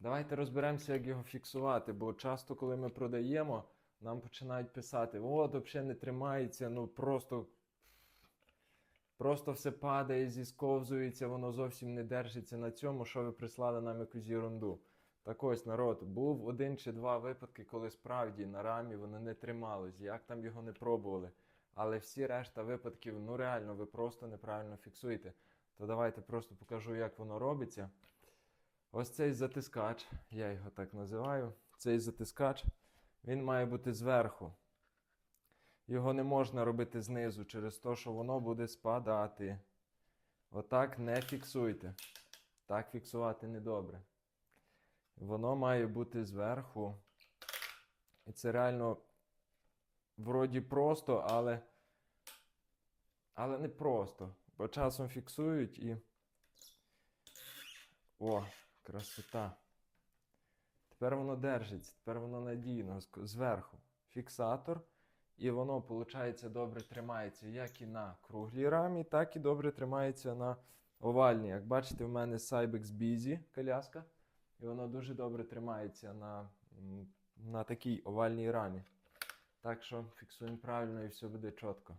Давайте розберемося, як його фіксувати, бо часто, коли ми продаємо, нам починають писати: от, взагалі не тримається, ну просто. Просто все падає, зісковзується, воно зовсім не держиться на цьому, що ви прислали нам якусь ерунду. Так ось, народ, був один чи два випадки, коли справді на рамі воно не трималось, як там його не пробували. Але всі решта випадків, ну реально, ви просто неправильно фіксуєте. То давайте просто покажу, як воно робиться. Ось цей затискач, я його так називаю. Цей затискач, він має бути зверху. Його не можна робити знизу через те, що воно буде спадати. Отак не фіксуйте. Так фіксувати недобре. Воно має бути зверху. І це реально вроді просто, але. Але не просто. Бо часом фіксують і. О, красота. Тепер воно держиться, тепер воно надійно зверху. Фіксатор. І воно, виходить, добре тримається як і на круглій рамі, так і добре тримається на овальній. Як бачите, в мене Cybex Busy коляска, і воно дуже добре тримається на, на такій овальній рамі. Так що фіксуємо правильно і все буде чітко.